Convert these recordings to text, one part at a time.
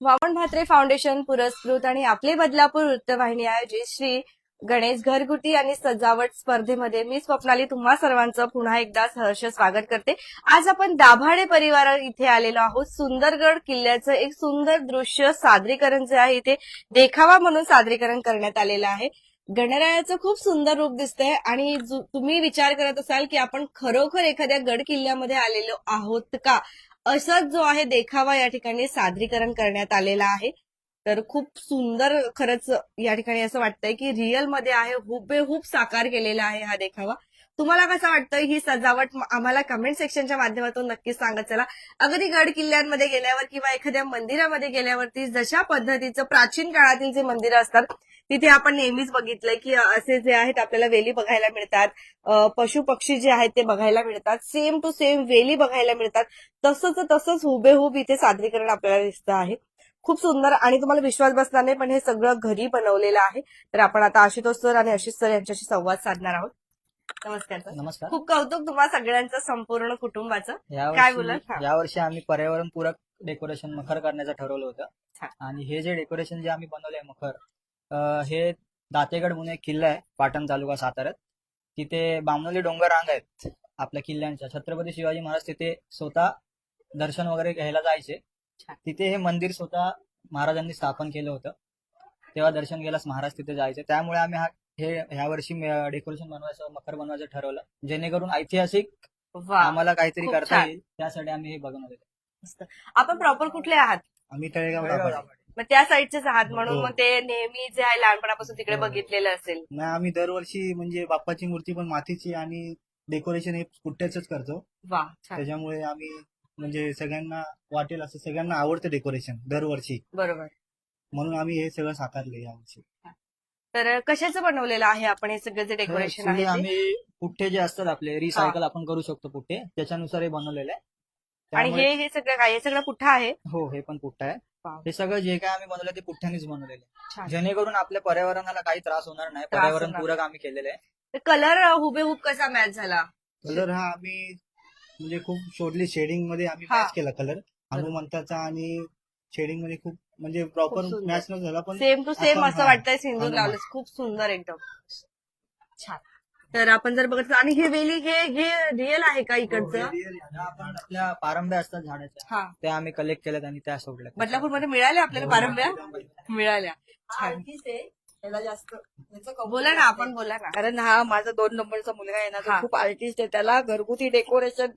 Vaman Mhatre foundation पुरस्कृत आणि आपले बदलापूर वृत्तवाहिनी आयोजित श्री गणेश घरगुती आणि सजावट स्पर्धेमध्ये मी स्वप्नाली तुम्हा सर्वांचं पुन्हा एकदा सहर्ष स्वागत करते. आज आपण दाभाडे परिवार इथे आलेलो आहोत. सुंदरगड किल्ल्याचं एक सुंदर दृश्य सादरीकरण जे आहे इथे देखावा म्हणून सादरीकरण करण्यात आलेलं आहे. गणरायाचं खूप सुंदर रूप दिसतंय आणि तुम्ही विचार करत असाल की आपण खरोखर एखाद्या गड किल्ल्यामध्ये आलेलो आहोत का? असाच जो आहे देखावा या ठिकाणी सादरीकरण करण्यात आलेला आहे. तर खूप सुंदर खरंच या ठिकाणी असं वाटतंय की रिअलमध्ये आहे. हुबेहूब साकार केलेला आहे हा देखावा. तुम्हाला कसं वाटतं ही सजावट आम्हाला कमेंट सेक्शनच्या माध्यमातून नक्कीच सांगत चला अगदी गड किल्ल्यांमध्ये गेल्यावर किंवा एखाद्या मंदिरामध्ये गेल्यावरती जशा पद्धतीचं प्राचीन काळातील जे मंदिरं असतात तिथे आपण नेहमीच बघितलंय की असे जे आहेत आपल्याला वेली बघायला मिळतात पशु पक्षी जे आहेत ते बघायला मिळतात सेम टू सेम वेली बघायला मिळतात तसंच तसंच हुबेहूब इथे सादरीकरण आपल्याला दिसतं आहे. खूप सुंदर आणि तुम्हाला विश्वास बसणार नाही पण हे सगळं घरी बनवलेलं आहे. तर आपण आता आशुतोष सर आणि आशिष सर यांच्याशी संवाद साधणार आहोत. नमस्कार सर. नमस्कार. खूप कौतुक तुम्हा सगळ्यांचं संपूर्ण कुटुंबाचं. काय यावर्षी बोलाल? हा. यावर्षी आम्ही पर्यावरणपूरक डेकोरेशन मखर करण्याचं ठरवलं होतं. आणि हे जे डेकोरेशन जे आम्ही बनवलंय मखर अं, हे दातेगड म्हणून एक किल्ला आहे पाटण तालुका साताऱ्यात. तिथे बामणोली डोंगर रांग आहेत आपल्या किल्ल्यांच्या. छत्रपती शिवाजी महाराज तिथे स्वतः दर्शन वगैरे घ्यायला जायचे. छान. तिथे हे मंदिर स्वतः महाराजांनी स्थापन केलं होतं. तेव्हा दर्शन घ्यायलाच महाराज तिथे जायचे. त्यामुळे आम्ही हा हे ह्या वर्षी डेकोरेशन बनवायचं मखर बनवायचं ठरवलं. जेणेकरून ऐतिहासिक वा आम्हाला काहीतरी खूप करता छान. येईल. त्यासाठी आम्ही हे मस्त. आपण प्रॉपर कुठले आहात? आम्ही तळेगाव. मग त्या साईडचेच आहात म्हणून हो. मग ते नेहमी जे आहे लहानपणापासून तिकडे हो. बघितलेलं असेल. नाही आम्ही दरवर्षी म्हणजे बाप्पाची मूर्ती पण मातीची आणि डेकोरेशन हे पुट्ट्याच करतो. वा छान. त्याच्यामुळे आम्ही म्हणजे सगळ्यांना वाटेल असं सगळ्यांना आवडतं डेकोरेशन दरवर्षी. बरोबर. म्हणून आम्ही हे सगळं साकारले यावर्षी. तर कशाचं बनवलेलं आहे आपण हे सगळं जे डेकोरेशन आहे ते? आम्ही पुठ्ठे जे असतात आपले रिसायकल आपण करू शकतो पुठ्ठे. त्याच्यानुसार हे बनवलेलं आहे. आणि त्यामुळे- हे हे सगळं काय? हे सगळं पुठ्ठा आहे? हो हे पण पुठ्ठा आहे. Wow. हे सगळं जे काय आम्ही बनवलं ते पुठ्ठ्यानेच बनवलेलं छान. आहे जेणेकरून आपल्या पर्यावरणाला काही त्रास होणार नाही. त्रास पर्यावरण होणार पूरक आम्ही केलेलं आहे. कलर हुबेहूब कसा मॅच झाला? कलर हा आम्ही म्हणजे खूप शोधली शेडिंगमध्ये आम्ही हा. मॅच केला कलर हनुमंताचा आणि शेडिंगमध्ये खूप म्हणजे प्रॉपर खूप सुंदर. मॅच न झाला पण सेम टू सेम आपण असं हा. वाटतंय सिंदूर हा. लावलंच खूप सुंदर एकदम. छान. तर आपण जर बघितलं आणि हे वेली हे हे रिअल आहे का इकडचं? ह्या आपण आपल्या पारंब्या असतात झाडाच्या. हा. त्या आम्ही कलेक्ट केल्यात आणि त्या सोडल्या बदलापूरमध्ये मिळाल्या आपल्याला हो. पारंब्या? मिळाल्या. छान. त्याला जास्त बोला ना आपण बोला ना. कारण हा माझा दोन नंबरचा मुलगा आहे ना तो हा. खूप आर्टिस्ट आहे. त्याला घरगुती डेकोरेशन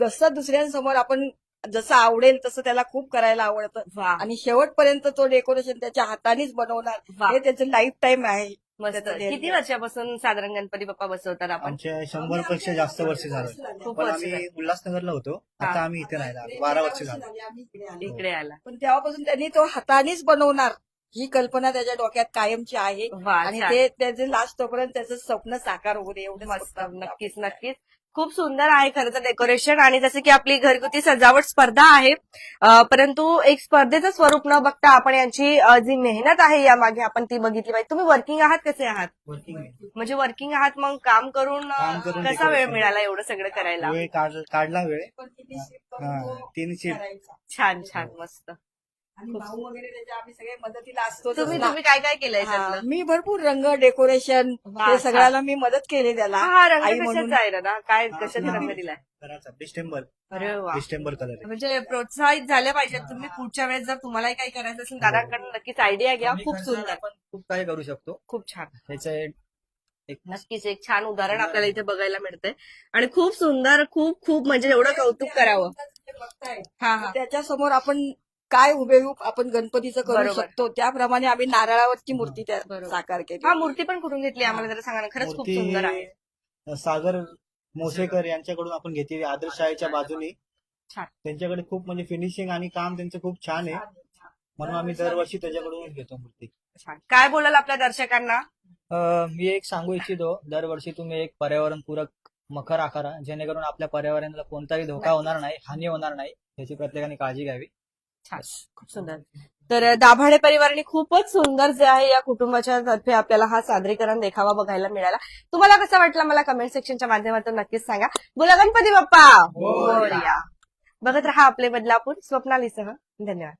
जसं दुसऱ्यांसमोर आपण जसं आवडेल तसं त्याला खूप करायला आवडतं. आणि शेवटपर्यंत तो डेकोरेशन त्याच्या हातानेच बनवणार हे त्याचं लाईफ टाईम आहे. किती वर्षापासून साधारण गणपती बाप्पा बसवतात आपण? आमच्या शंभरपेक्षा जास्त वर्ष झालं. पण आम्ही. उल्हासनगरला होतो. हा. आता आम्ही इथे राहिला बारा वर्ष झालं. इकडे आला. पण तेव्हापासून त्यांनी तो हातानेच बनवणार. ही कल्पना त्याच्या डोक्यात कायमची आहे. आणि. ते त्याचे लास्ट तोपर्यंत त्याचं स्वप्न साकार होऊ दे एवढं मस्त. नक्कीच नक्कीच. खूप सुंदर आहे खरं तर डेकोरेशन आणि जसं की आपली घरगुती सजावट स्पर्धा आहे. परंतु एक स्पर्धेचं स्वरूप न बघता आपण यांची जी मेहनत आहे यामागे आपण ती बघितली पाहिजे. तुम्ही वर्किंग आहात कसे आहात? वर्किंग म्हणजे वर्किंग आहात मग काम करून कसा वेळ. मिळाला एवढं सगळं करायला? काढला वेळ. तीन छान छान मस्त. आणि भाऊ वगैरे त्याच्या आम्ही सगळे मदतीला असतो तुम्ही तुम्ही काय काय केलंय त्यातलं? मी भरपूर रंग डेकोरेशन वा, हे सगळ्याला मी मदत केली त्याला. हा रंग आई कशाचा म्हणून. आहे दादा? काय हा, कशाचा हा. रंग दिलाय? डिस्टेंबर अरे वा. डिस्टेंबर कलर आहे. म्हणजे प्रोत्साहित झाले पाहिजेत तुम्ही पुढच्या वेळेस जर तुम्हालाही काही करायचं असेल दादांकडून नक्कीच आयडिया घ्या. कमी खूप खर्चात सुंदर. आपण खूप काही करू शकतो. खूप छान. एक नक्कीच एक छान उदाहरण आपल्याला इथे बघायला मिळतंय. आणि खूप सुंदर खूप खूप म्हणजे एवढं कौतुक करावं. हा हा त्याच्यासमोर आपण काय हुबेहूब आपण गणपतीचं करू बरोबर. शकतो त्याप्रमाणे आम्ही नारळावरची मूर्ती त्या बरोबर. साकार केली. हा मूर्ती पण कुठून घेतली आम्हाला जरा सांगा ना. खरंच खूप सुंदर आहे. सागर मोसेकर यांच्याकडून आपण घेतली आदर्श शाळेच्या बाजूने. छान. त्यांच्याकडे खूप म्हणजे फिनिशिंग आणि काम त्यांचं खूप छान आहे. म्हणून आम्ही दरवर्षी त्याच्याकडूनच घेतो मूर्ती. छान. काय बोलाल आपल्या दर्शकांना? अं, मी एक सांगू इच्छितो. दरवर्षी तुम्ही एक पर्यावरणपूरक मखर आकारा जेणेकरून आपल्या पर्यावरणाला कोणताही धोका होणार नाही हानी होणार नाही याची प्रत्येकाने काळजी घ्यावी. छान. खूप सुंदर. तर दाभाडे परिवाराने खूपच सुंदर जे आहे या कुटुंबाच्या तर्फे आपल्याला हा सादरीकरण देखावा बघायला मिळाला. तुम्हाला कसं वाटलं मला कमेंट सेक्शनच्या माध्यमातून नक्कीच सांगा. बोला गणपती बाप्पा. मोरया. बघत रहा आपले बदलापूर. स्वप्नालीसह. धन्यवाद.